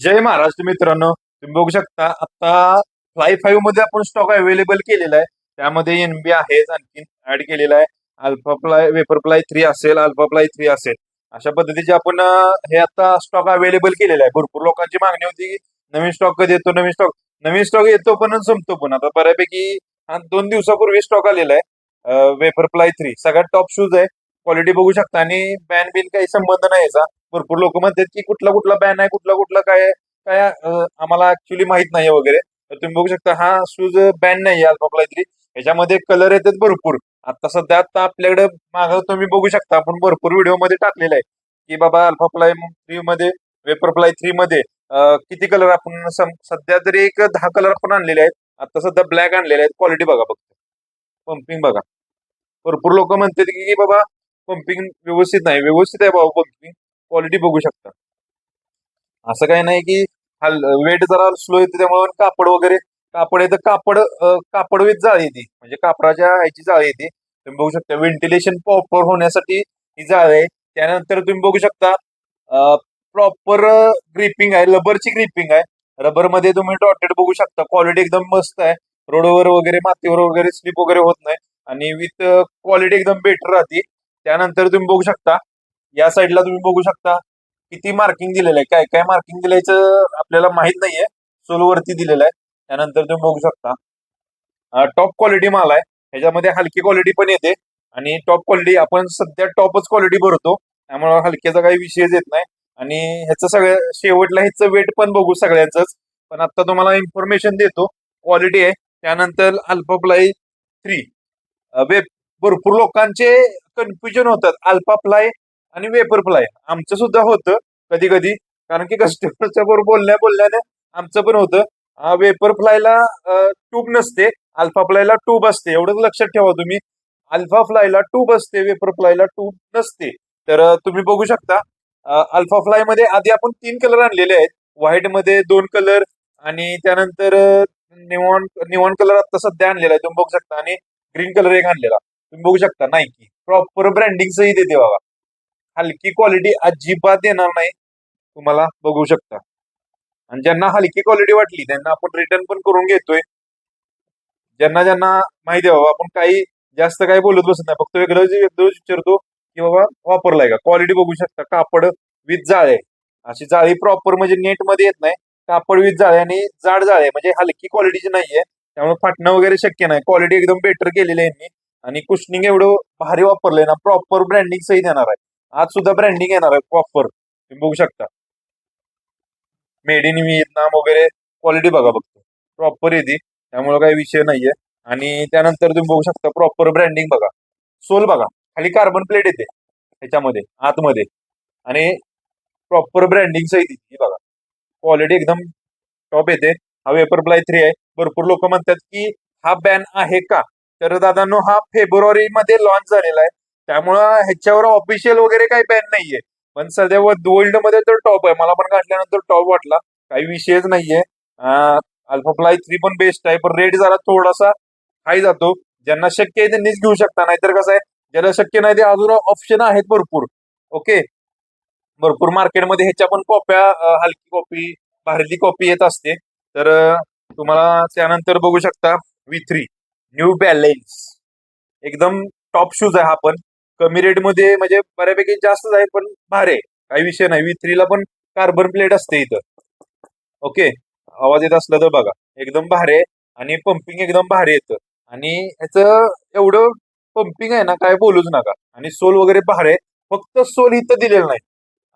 जय महाराष्ट्र मित्रांनो तुम्ही बघू शकता आता फ्लाय फाईव्हमध्ये आपण स्टॉक अवेलेबल केलेला आहे. त्यामध्ये एनबी आहे आणखी ऍड केलेला आहे. Alpha fly vapor fly three असेल अल्फा फ्लाय थ्री असेल. अशा पद्धतीचे आपण हे आता स्टॉक अवेलेबल केलेला आहे. भरपूर लोकांची मागणी होती की नवीन स्टॉक कधी येतो नवीन स्टॉक नवीन स्टॉक येतो पण संपतो पण. आता बऱ्यापैकी हा दोन दिवसापूर्वी स्टॉक आलेला आहे. वेपर फ्लाय थ्री सगळ्यात टॉप शूज आहे. क्वालिटी बघू शकता आणि बॅन बिन काही संबंध नाही याचा. भरपूर लोक म्हणतात की कुठला कुठला बॅन आहे कुठला कुठला काय काय आम्हाला ऍक्च्युली माहीत नाही वगैरे. तर तुम्ही बघू शकता हा शूज बॅन नाही अल्फा इथली थ्री याच्यामध्ये कलर येतात भरपूर. आता सध्या आता आपल्याकडे माग तुम्ही बघू शकता आपण भरपूर व्हिडिओमध्ये टाकलेला आहे. की बाबा अल्फाप्लाय थ्री मध्ये वेपरफ्लाय थ्री मध्ये किती कलर आपण सध्या तरी एक दहा कलर आपण आणलेले आहेत. आता सध्या ब्लॅक आणलेले आहेत. क्वालिटी बघा फक्त. पंपिंग बघा. भरपूर लोक म्हणतात की की बाबा पंपिंग व्यवस्थित नाही. व्यवस्थित आहे बाबा पंपिंग क्वालिटी बघू शकता. असं काही नाही की वेट जरा स्लो येते त्यामुळे कापड वगैरे कापड येतं कापड कापड विथ जाळी येते. म्हणजे कापडाच्या ह्याची जाळी येते. तुम्ही बघू शकता व्हेंटिलेशन प्रॉपर होण्यासाठी ही जाळ आहे. त्यानंतर तुम्ही बघू शकता प्रॉपर ग्रिपिंग आहे. रबरची ग्रिपिंग आहे. रबरमध्ये तुम्ही डॉटेड बघू शकता. क्वालिटी एकदम मस्त आहे. रोडवर वगैरे मातीवर वगैरे स्लिप वगैरे होत नाही. आणि विथ क्वालिटी एकदम बेटर राहते. त्यानंतर तुम्ही बघू शकता या साईडला तुम्ही बघू शकता किती मार्किंग दिलेलं आहे. काय काय मार्किंग दिल्याचं आपल्याला माहीत नाहीये. सोलवरती दिलेलं आहे. त्यानंतर तुम्ही बघू शकता. टॉप क्वालिटी माल आहे. ह्याच्यामध्ये हलकी क्वालिटी पण येते. आणि टॉप क्वालिटी आपण सध्या टॉपच क्वालिटी भरतो. त्यामुळे हलक्याचा काही विषयच येत नाही. आणि ह्याचं सगळं शेवटला ह्याचं वेट पण बघू सगळ्यांचंच. पण आता तुम्हाला इन्फॉर्मेशन देतो. क्वालिटी आहे. त्यानंतर अल्पाप्लाय थ्री वेब भरपूर लोकांचे कन्फ्युजन होतात. अल्पाप्लाय आणि वेपर फ्लाय आमचं सुद्धा होतं कधी कधी कारण की कस्टमरच्या बरोबर बोलण्या बोलण्याने आमचं पण होतं. वेपर फ्लायला ट्यूब नसते. अल्फा फ्लायला ट्यूब असते. एवढंच लक्षात ठेवा तुम्ही. अल्फा फ्लायला ट्यूब असते वेपर फ्लायला ट्यूब नसते. तर तुम्ही बघू शकता. अल्फा फ्लायमध्ये आधी आपण तीन कलर आणलेले आहेत. व्हाईटमध्ये दोन कलर आणि त्यानंतर निवॉन निवॉन कलर आता सध्या आणलेला आहे. तुम्ही बघू शकता. आणि ग्रीन कलर एक आणलेला. तुम्ही बघू शकता. नाही की प्रॉपर ब्रँडिंग सहित देते बाबा. हलकी क्वालिटी अजिबात देणार नाही. तुम्हाला बघू शकता. आणि ज्यांना हलकी क्वालिटी वाटली त्यांना आपण रिटर्न पण करून घेतोय. ज्यांना ज्यांना माहिती आहे बाबा आपण काही जास्त काही बोलत बसत नाही. फक्त वेगळं जे वेगळं विचारतो की बाबा वापरलाय का? क्वालिटी बघू शकता. कापड विथ जाळे. अशी जाळी प्रॉपर म्हणजे नेटमध्ये येत नाही. कापड विथ जाळे आणि जाड जाळे म्हणजे हलकी क्वालिटीची नाहीये त्यामुळे फाटणं वगैरे शक्य नाही. क्वालिटी एकदम बेटर केलेली आहे यांनी. आणि कुशनिंग एवढं भारी वापरलंय ना प्रॉपर ब्रँडिंग सही देणार आहे. आज सुद्धा ब्रँडिंग येणार आहे प्रॉपर तुम्ही बघू शकता. मेड इन व्हिएतनाम वगैरे क्वालिटी बघा बघतो प्रॉपर येते त्यामुळे काही विषय नाहीये. आणि त्यानंतर तुम्ही बघू शकता प्रॉपर ब्रँडिंग बघा. सोल बघा. खाली कार्बन प्लेट येते. ह्याच्यामध्ये आतमध्ये. आणि प्रॉपर ब्रँडिंग सहित येते बघा. क्वालिटी एकदम टॉप येते. हा वेपर प्लाय थ्री आहे. भरपूर लोक म्हणतात की हा बॅन आहे का? तर दादांनो हा फेब्रुवारी मध्ये लॉन्च झालेला आहे. त्यामुळं ह्याच्यावर ऑफिशियल वगैरे काही बॅन नाहीये. पण सध्या वर्ल्डमध्ये तर टॉप आहे. मला पण घातल्यानंतर टॉप वाटला. काही विषयच नाहीये. अल्फा फ्लाय थ्री पण बेस्ट आहे. पण रेट जरा थोडासा हाय जातो. ज्यांना शक्य आहे त्यांनीच घेऊ शकता. नाहीतर कसं आहे ज्याला शक्य नाही ते अजून ऑप्शन आहेत भरपूर. ओके भरपूर मार्केटमध्ये ह्याच्या पण कॉप्या हलकी कॉपी भारीली कॉपी येत असते. तर तुम्हाला त्यानंतर बघू शकता व्ही थ्री न्यू बॅलेन्स एकदम टॉप शूज आहे हा पण. कमी रेटमध्ये म्हणजे बऱ्यापैकी जास्तच आहे पण भारी काही विषय नाही. व्ही थ्रीला पण कार्बन प्लेट असते इथं. ओके आवाज येत असला तर बघा. एकदम भारी आहे आणि पंपिंग एकदम भारी येतं आणि याचं एवढं पंपिंग आहे ना काय बोलूच नका. आणि सोल वगैरे भारी आहे. फक्त सोल इथं दिलेलं नाही.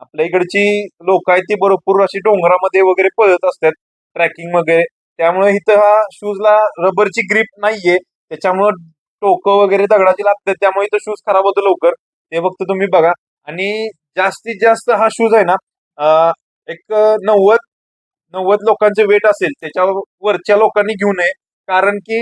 आपल्या इकडची लोक आहेत ती भरपूर अशी डोंगरामध्ये वगैरे पळत असतात ट्रॅकिंग वगैरे. त्यामुळे इथं हा शूजला रबरची ग्रीप नाहीये. त्याच्यामुळं टोकं वगैरे दगडाची लागतात त्यामुळे तो शूज खराब होतो लवकर. ते फक्त तुम्ही बघा. आणि जास्तीत जास्त हा शूज आहे ना एक नव्वद नव्वद लोकांचे वेट असेल त्याच्यावरच्या लोकांनी घेऊ नये. कारण की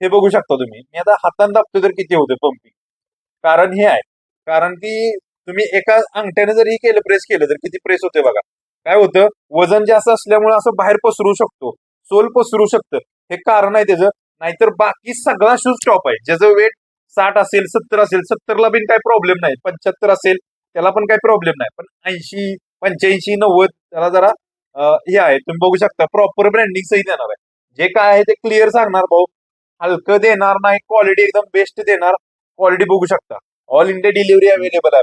हे बघू शकता तुम्ही. मी आता हाताने दाबतो तर किती होते पंपिंग कारण हे आहे. कारण की तुम्ही एका अंगठ्याने जर हे केलं प्रेस केलं तर किती प्रेस होते बघा. काय होतं? वजन जास्त असल्यामुळे असं बाहेर पसरू शकतो. सोल पसरू शकतं. हे कारण आहे त्याचं. नाहीतर बाकी सगळा शूज टॉप आहे. ज्याचं वेट साठ असेल सत्तर असेल सत्तरला बिन काही प्रॉब्लेम नाही. पंच्याहत्तर असेल त्याला पण काही प्रॉब्लेम नाही. पण ऐंशी पंच्याऐंशी नव्वद त्याला जरा हे आहे. तुम्ही बघू शकता प्रॉपर ब्रँडिंग सही देणार आहे. जे काय आहे ते क्लिअर सांगणार भाऊ. हलकं देणार नाही क्वालिटी एकदम बेस्ट देणार. क्वालिटी बघू शकता. ऑल इंडिया डिलिव्हरी अवेलेबल आहे.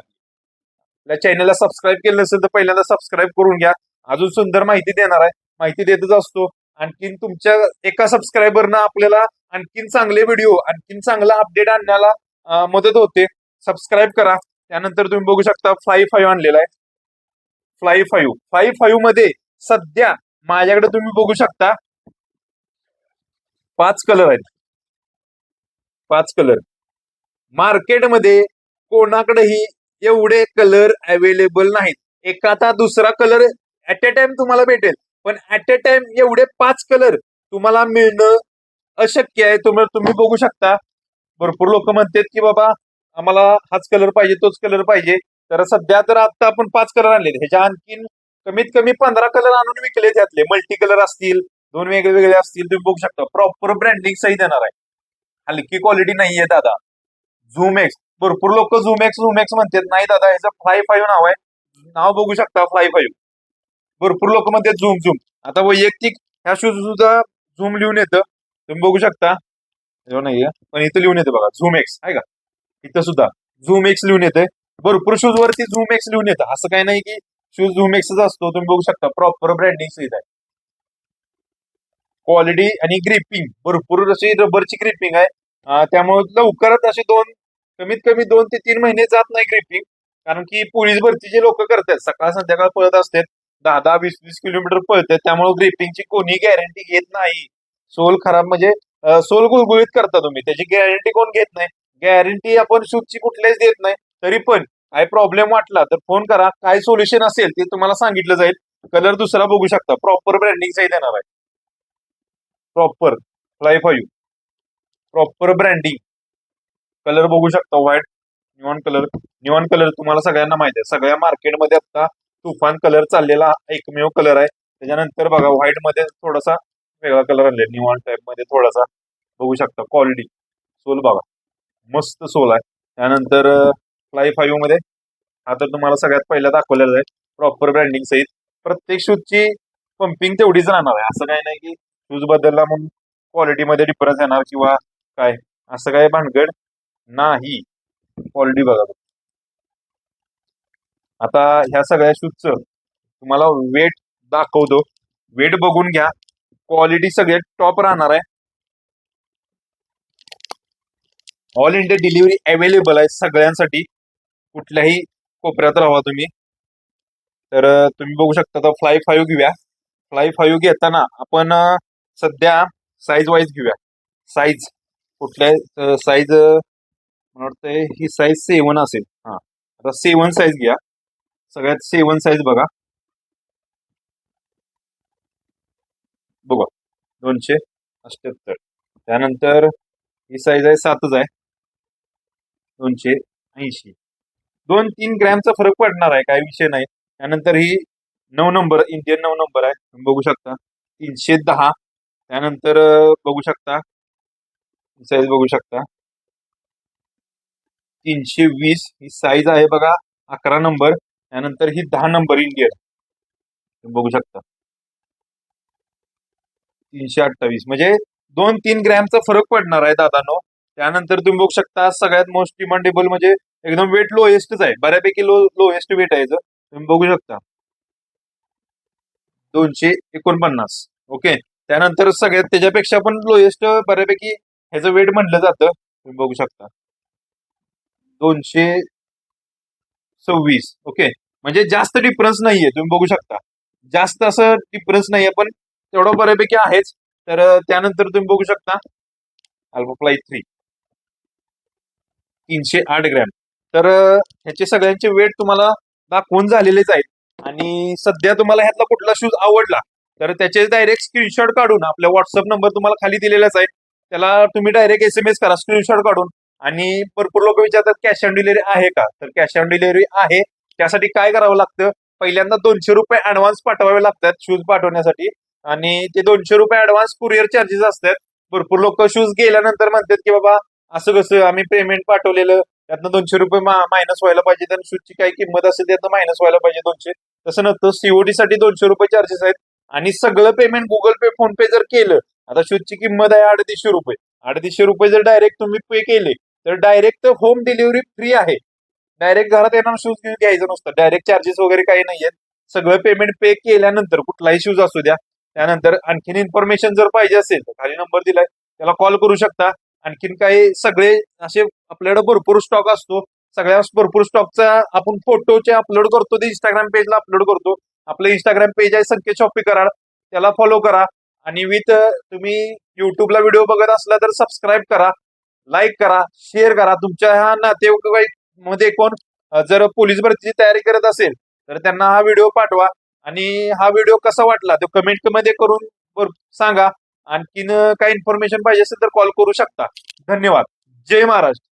आपल्या चॅनलला सबस्क्राईब केलं नसेल तर पहिल्यांदा सबस्क्राईब करून घ्या. अजून सुंदर माहिती देणार आहे. माहिती देतच असतो. आणखीन तुमच्या एका सबस्क्रायबरनं आपल्याला आणखीन चांगले व्हिडिओ आणखीन चांगला अपडेट आणण्याला मदत होते. सबस्क्राईब करा. त्यानंतर तुम्ही बघू शकता फ्लाय फाईव्ह आणलेला आहे. फ्लाय फाईव्ह फ्लाय फाईव्हमध्ये सध्या माझ्याकडे तुम्ही बघू शकता पाच कलर आहेत. पाच कलर मार्केटमध्ये कोणाकडेही एवढे कलर अवेलेबल नाहीत. एखादा दुसरा कलर ऍट अ टाइम तुम्हाला भेटेल. पण ऍट अ टाइम एवढे पाच कलर तुम्हाला मिळणं अशक्य आहे. तुम्ही तुम्ही बघू शकता. भरपूर लोक म्हणतात की बाबा आम्हाला हाच कलर पाहिजे तोच कलर पाहिजे. तर सध्या तर आता आपण पाच कलर आणले ह्याच्या आणखीन कमीत कमी पंधरा कलर आणून विकले त्यातले. मल्टी कलर असतील दोन वेगळे वेगळे असतील तुम्ही बघू शकता. प्रॉपर ब्रँडिंग सही देणार आहे. हलकी क्वालिटी नाहीये दादा. झूम एक्स भरपूर लोक झूम एक्स झूम एक्स म्हणतात. नाही दादा ह्याचं फ्लाय फाईव्ह नाव आहे. नाव बघू शकता फ्लाय फाईव्ह भरपूर लोक म्हणतात झूम झूम. आता वैयक्तिक ह्या शूज सुद्धा झूम लिहून येतं. तुम्ही बघू शकता. हे नाहीये पण इथं लिहून येतं बघा. झूम एक्स आहे का? इथं सुद्धा. झूम एक्स लिहून येते भरपूर शूज वरती झूम एक्स लिहून येतं. असं काही नाही की शूज झूम एक्सच असतो. तुम्ही बघू शकता. प्रॉपर ब्रँडिंग सहित आहे. क्वालिटी आणि ग्रिपिंग भरपूर अशी रबरची ग्रिपिंग आहे. त्यामुळे लवकरच असे दोन कमीत कमी दोन ते तीन महिने जात नाही ग्रिपिंग कारण की पोलीस भरती जे लोक करतात. सकाळ संध्याकाळ पळत असतात. दहा दहा वीस वीस किलोमीटर पळतात त्यामुळे ग्रिपिंगची कोणी गॅरंटी घेत नाही. सोल खराब म्हणजे सोल गुळगुळीत करता तुम्ही. त्याची गॅरंटी कोण घेत नाही. गॅरंटी आपण शूजची कुठल्याच देत नाही. तरी पण काय प्रॉब्लेम वाटला तर फोन करा. काय सोल्युशन असेल ते तुम्हाला सांगितलं जाईल. कलर दुसरा बघू शकता. प्रॉपर ब्रँडिंग देणार येणार आहे proper fly five proper branding colour बघू शकता. White neon colour neon colour तुम्हाला सगळ्यांना माहिती आहे. सगळ्या मार्केटमध्ये आता तुफान कलर चाललेला एकमेव कलर आहे. त्याच्यानंतर बघा व्हाईटमध्ये थोडासा वेगळा कलर आणले निवान टाईपमध्ये थोडासा बघू शकता क्वालिटी सोल बघा. मस्त सोल आहे. त्यानंतर फ्लाय फाईव्हमध्ये हा तर तुम्हाला सगळ्यात पहिला दाखवलेला आहे. प्रॉपर ब्रँडिंग सहित. प्रत्येक शूजची पंपिंग तेवढीच राहणार आहे. असं काही नाही की शूज बदलला म्हणून क्वालिटीमध्ये डिफरन्स येणार किंवा काय. असं काय भानगड नाही. क्वालिटी बघा. आता ह्या सगळ्या शूजचं तुम्हाला वेट दाखवतो. वेट बघून घ्या. क्वालिटी सगळे टॉप राहणार आहे. ऑल इंडिया डिलिव्हरी अवेलेबल आहे सगळ्यांसाठी. कुठल्याही कोपऱ्यात राहा तुम्ही. तर तुम्ही बघू शकता तर फ्लाय फाईव्ह घेऊया. फ्लाय फाईव्ह घेताना आपण सध्या साईज वाईज घेऊया. साईज कुठल्या साईज मला वाटतंय ही साईज सेवन असेल. हा. आता सेवन साईज घ्या सगळ्यात सेवन साईज बघा. बघा दोनशे अष्ट्याहत्तर त्यानंतर ही साईज आहे सातच आहे. दोनशे ऐंशी. दोन तीन ग्रॅमचा फरक पडणार आहे काही विषय नाही. त्यानंतर ही नऊ नंबर इंडियन नऊ नंबर आहे. तुम्ही बघू शकता तीनशे दहा. त्यानंतर बघू शकता साईज बघू शकता. तीनशे वीस ही साईज आहे बघा अकरा नंबर. त्यानंतर ही दहा नंबर इंडियन तुम्ही बघू शकता. तीनशे अठ्ठावीस. म्हणजे दोन तीन ग्रॅमचा फरक पडणार आहे दादानो. त्यानंतर तुम्ही बघू शकता सगळ्यात मोस्ट डिमांडेबल म्हणजे एकदम वेट लोएस्टच आहे. बऱ्यापैकी लो लोएस्ट वेट आहे तुम्ही बघू शकता. दोनशे एकोणपन्नास. ओके? त्यानंतर सगळ्यात त्याच्यापेक्षा पण लोएस्ट बऱ्यापैकी ह्याचं वेट म्हणलं जातं. तुम्ही बघू शकता. दोनशे सव्वीस. ओके? म्हणजे जास्त डिफरन्स नाहीये तुम्ही बघू शकता. जास्त असं डिफरन्स नाहीये पण तेवढं बऱ्यापैकी आहेच. तर त्यानंतर तुम्ही बघू शकता अल्फाफ्लाय थ्री तीनशे आठ ग्रॅम तर ह्याचे सगळ्यांचे वेट तुम्हाला दाखवून झालेलेच आहेत. आणि सध्या तुम्हाला ह्यातला कुठला शूज आवडला तर त्याचे डायरेक्ट स्क्रीनशॉट काढून आपल्या व्हॉट्सअप नंबर तुम्हाला खाली दिलेलाच आहे. त्याला तुम्ही डायरेक्ट एस एम एस करा स्क्रीनशॉट काढून. आणि भरपूर लोक विचारतात कॅश ऑन डिलिव्हरी आहे का? तर कॅश ऑन डिलिव्हरी आहे. त्यासाठी काय करावं लागतं? पहिल्यांदा दोनशे रुपये ऍडव्हान्स पाठवावे लागतात शूज पाठवण्यासाठी. आणि ते दोनशे रुपये ऍडव्हान्स कुरिअर चार्जेस असतात. भरपूर लोक शूज गेल्यानंतर म्हणतात की बाबा असं कसं? आम्ही पेमेंट पाठवलेलं. त्यातनं दोनशे रुपये मायनस व्हायला पाहिजे आणि शूजची काही किंमत असेल त्यातनं मायनस व्हायला पाहिजे दोनशे. तसं नसतं. सीओडी साठी दोनशे रुपये चार्जेस आहेत. आणि सगळं payment Google pay PhonePe जर केलं आता शूजची किंमत आहे अडतीसशे रुपये. अडतीसशे रुपये जर डायरेक्ट तुम्ही पे केले तर डायरेक्ट होम डिलिव्हरी फ्री आहे. डायरेक्ट घरात येणार शूज घेऊन घ्यायचं नसतं. डायरेक्ट चार्जेस वगैरे काही नाहीयेत. सगळं पेमेंट पे केल्यानंतर कुठलाही शूज असू द्या त्यानंतर आणखीन इन्फॉर्मेशन जर पाहिजे असेल तर खाली नंबर दिलाय त्याला कॉल करू शकता. आणखीन काही सगळे असे आपल्याकडे भरपूर स्टॉक असतो. सगळ्या भरपूर स्टॉकचा आपण फोटोचे अपलोड करतो ते इंस्टाग्राम पेजला अपलोड करतो. आपलं इंस्टाग्राम पेज आहे संकेत शॉपी कराड. त्याला फॉलो करा. आणि विथ तुम्ही युट्यूबला व्हिडिओ बघत असला तर सबस्क्राईब करा लाईक करा शेअर करा. तुमच्या ह्या नातेवाईक मध्ये कोण जर पोलीस भरतीची तयारी करत असेल तर त्यांना हा व्हिडिओ पाठवा. आणि हा व्हिडिओ कसा वाटला तो कमेंटमध्ये करून सांगा. आणखीन काही इन्फॉर्मेशन पाहिजे असेल तर कॉल करू शकता. धन्यवाद. जय महाराष्ट्र.